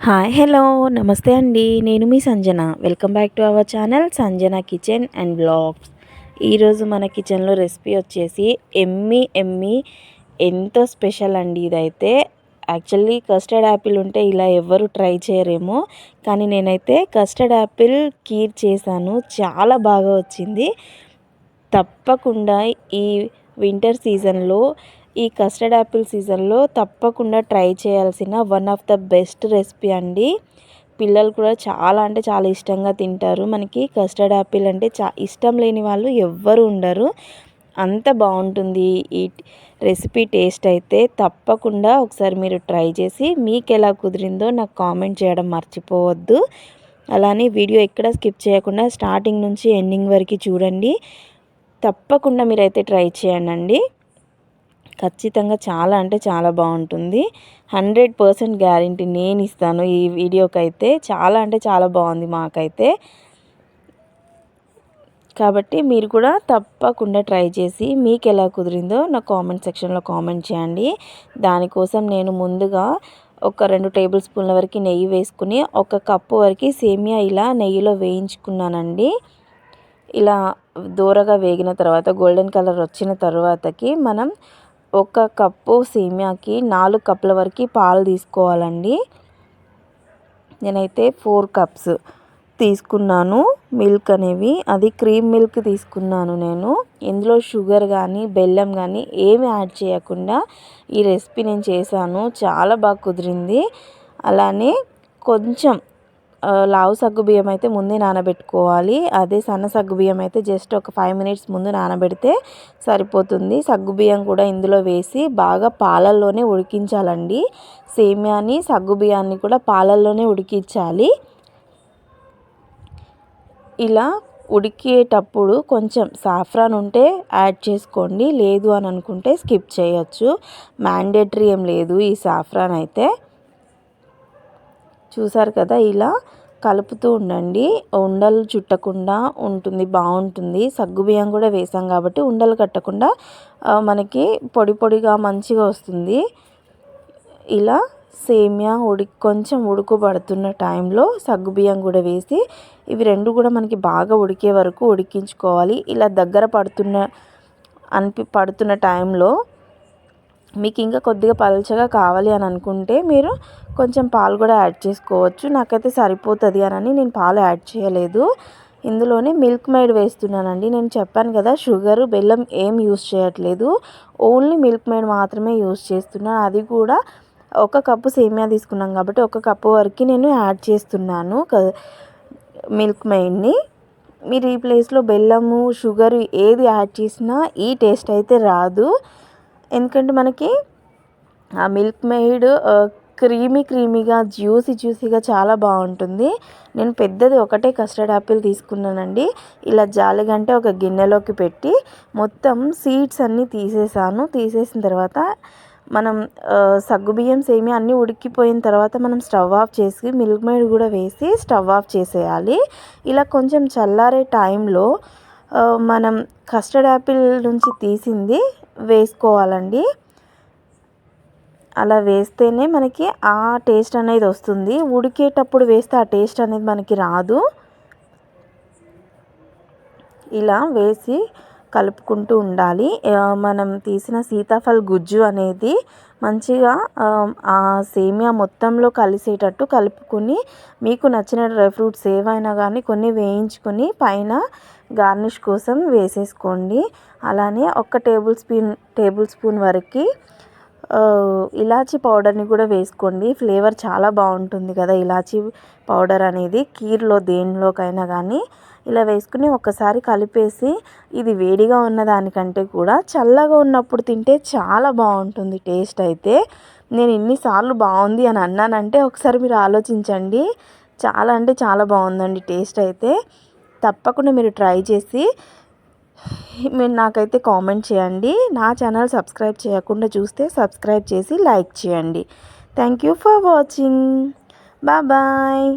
Hi hello నమస్తే అండి. నేను మీ Sanjana. Welcome back to our channel Sanjana kitchen and blogs. ఈరోజు మన కిచెన్లో రెసిపీ వచ్చేసి ఎమ్మి ఎమ్మి. ఎంతో స్పెషల్ అండి ఇదైతే. యాక్చువల్లీ కస్టర్డ్ యాపిల్ ఉంటే ఇలా ఎవ్వరు ట్రై చేయరేమో. కానీ నేనైతే కస్టర్డ్ యాపిల్ కీర్ చేశాను. చాలా బాగా వచ్చింది. తప్పకుండా ఈ వింటర్ సీజన్లో ఈ కస్టర్డ్ యాపిల్ సీజన్లో తప్పకుండా ట్రై చేయాల్సిన one of the best recipe అండి. పిల్లలు కూడా చాలా అంటే చాలా ఇష్టంగా తింటారు. మనకి కస్టర్డ్ యాపిల్ అంటే చా ఇష్టం లేని వాళ్ళు ఎవ్వరు ఉండరు. అంత బాగుంటుంది ఈ రెసిపీ టేస్ట్ అయితే. తప్పకుండా ఒకసారి మీరు ట్రై చేసి మీకు ఎలా కుదిరిందో నాకు కామెంట్ చేయడం మర్చిపోవద్దు. అలానే వీడియో ఎక్కడ స్కిప్ చేయకుండా స్టార్టింగ్ నుంచి ఎండింగ్ వరకు చూడండి. తప్పకుండా మీరైతే ట్రై చేయండి. ఖచ్చితంగా చాలా అంటే చాలా బాగుంటుంది. హండ్రెడ్ పర్సెంట్ గ్యారంటీ నేను ఇస్తాను ఈ వీడియోకి అయితే చాలా అంటే చాలా బాగుంది మాకైతే. కాబట్టి మీరు కూడా తప్పకుండా ట్రై చేసి మీకు ఎలా కుదిరిందో నా కామెంట్ సెక్షన్లో కామెంట్ చేయండి. దానికోసం నేను ముందుగా ఒక రెండు టేబుల్ స్పూన్ల వరకు నెయ్యి వేసుకుని ఒక కప్పు వరకు సేమియా ఇలా నెయ్యిలో వేయించుకున్నానండి. ఇలా దూరగా వేగిన తర్వాత గోల్డెన్ కలర్ వచ్చిన తర్వాతకి మనం ఒక కప్పు సేమియాకి నాలుగు కప్పుల వరకు పాలు తీసుకోవాలండి. నేనైతే ఫోర్ కప్స్ తీసుకున్నాను. మిల్క్ అనేవి అది క్రీమ్ మిల్క్ తీసుకున్నాను నేను. ఇందులో షుగర్ కానీ బెల్లం కానీ ఏమి యాడ్ చేయకుండా ఈ రెసిపీ నేను చేశాను. చాలా బాగా కుదిరింది. అలానే కొంచెం లావు సగ్గు బియ్యం అయితే ముందే నానబెట్టుకోవాలి. అదే సన్న సగ్గు బియ్యం అయితే జస్ట్ ఒక ఫైవ్ మినిట్స్ ముందు నానబెడితే సరిపోతుంది. సగ్గు బియ్యం కూడా ఇందులో వేసి బాగా పాలల్లోనే ఉడికించాలండి. సేమ్యాని సగ్గు బియ్యాన్ని కూడా పాలల్లోనే ఉడికించాలి. ఇలా ఉడికేటప్పుడు కొంచెం సాఫ్రాన్ ఉంటే యాడ్ చేసుకోండి. లేదు అని అనుకుంటే స్కిప్ చేయొచ్చు. మ్యాండేటరీ ఏం లేదు ఈ సాఫ్రాన్ అయితే. చూసారు కదా ఇలా కలుపుతూ ఉండండి. ఉండలు చుట్టకుండా ఉంటుంది బాగుంటుంది. సగ్గుబియ్యం కూడా వేసాం కాబట్టి ఉండలు కట్టకుండా మనకి పొడి పొడిగా మంచిగా వస్తుంది. ఇలా సేమియా ఉడి కొంచెం ఉడుకుబడుతున్న టైంలో సగ్గుబియ్యం కూడా వేసి ఇవి రెండు కూడా మనకి బాగా ఉడికే వరకు ఉడికించుకోవాలి. ఇలా దగ్గర పడుతున్న అనిపి పడుతున్న టైంలో మీకు ఇంకా కొద్దిగా పలచగా కావాలి అని అనుకుంటే మీరు కొంచెం పాలు కూడా యాడ్ చేసుకోవచ్చు. నాకైతే సరిపోతుంది అని నేను పాలు యాడ్ చేయలేదు. ఇందులోనే మిల్క్ మేడ్ వేస్తున్నానండి. నేను చెప్పాను కదా షుగర్ బెల్లం ఏం యూస్ చేయట్లేదు. ఓన్లీ మిల్క్ మేడ్ మాత్రమే యూస్ చేస్తున్నాను అది కూడా ఒక కప్పు సేమియా తీసుకున్నాం కాబట్టి ఒక కప్పు వరకు నేను యాడ్ చేస్తున్నాను మిల్క్ మేడ్ని. మీరు ఈ ప్లేస్లో బెల్లము షుగర్ ఏది యాడ్ చేసినా ఈ టేస్ట్ అయితే రాదు. ఎందుకంటే మనకి ఆ మిల్క్ మేడ్ క్రీమీ క్రీమీగా జ్యూసీ జ్యూసీగా చాలా బాగుంటుంది. నేను పెద్దది ఒకటే కస్టర్డ్ యాపిల్ తీసుకున్నానండి. ఇలా జాలిగంటే ఒక గిన్నెలోకి పెట్టి మొత్తం సీడ్స్ అన్నీ తీసేసాను. తీసేసిన తర్వాత మనం సగ్గుబియ్యం సేమి అన్నీ ఉడికిపోయిన తర్వాత మనం స్టవ్ ఆఫ్ చేసి మిల్క్ మేడ్ కూడా వేసి స్టవ్ ఆఫ్ చేసేయాలి. ఇలా కొంచెం చల్లారే టైంలో మనం కస్టర్డ్ యాపిల్ నుంచి తీసింది వేసుకోవాలండి. అలా వేస్తేనే మనకి ఆ టేస్ట్ అనేది వస్తుంది. ఉడికేటప్పుడు వేస్తే ఆ టేస్ట్ అనేది మనకి రాదు. ఇలా వేసి కలుపుకుంటూ ఉండాలి. మనం తీసిన సీతాఫల్ గుజ్జు అనేది మంచిగా ఆ సేమియా మొత్తంలో కలిసేటట్టు కలుపుకొని మీకు నచ్చిన డ్రై ఫ్రూట్స్ ఏవైనా కానీ కొన్ని వేయించుకొని పైన గార్నిష్ కోసం వేసేసుకోండి. అలానే ఒక టేబుల్ స్పూన్ టేబుల్ స్పూన్ వరకు ఇలాచీ పౌడర్ని కూడా వేసుకోండి. ఫ్లేవర్ చాలా బాగుంటుంది కదా ఇలాచీ పౌడర్ అనేది. కీర్లో దేనిలోకైనా కానీ ఇలా వేసుకుని ఒక్కసారి కలిపేసి ఇది వేడిగా ఉన్న దానికంటే కూడా చల్లగా ఉన్నప్పుడు తింటే చాలా బాగుంటుంది టేస్ట్ అయితే. నేను ఇన్నిసార్లు బాగుంది అని అన్నానంటే ఒకసారి మీరు ఆలోచించండి. చాలా అంటే చాలా బాగుందండి టేస్ట్ అయితే. తప్పకుండా మీరు ట్రై చేసి మీరు నాకైతే కామెంట్ చేయండి. నా ఛానల్ సబ్స్క్రైబ్ చేయకుండా చూస్తే సబ్స్క్రైబ్ చేసి లైక్ చేయండి. Thank you for watching. Bye.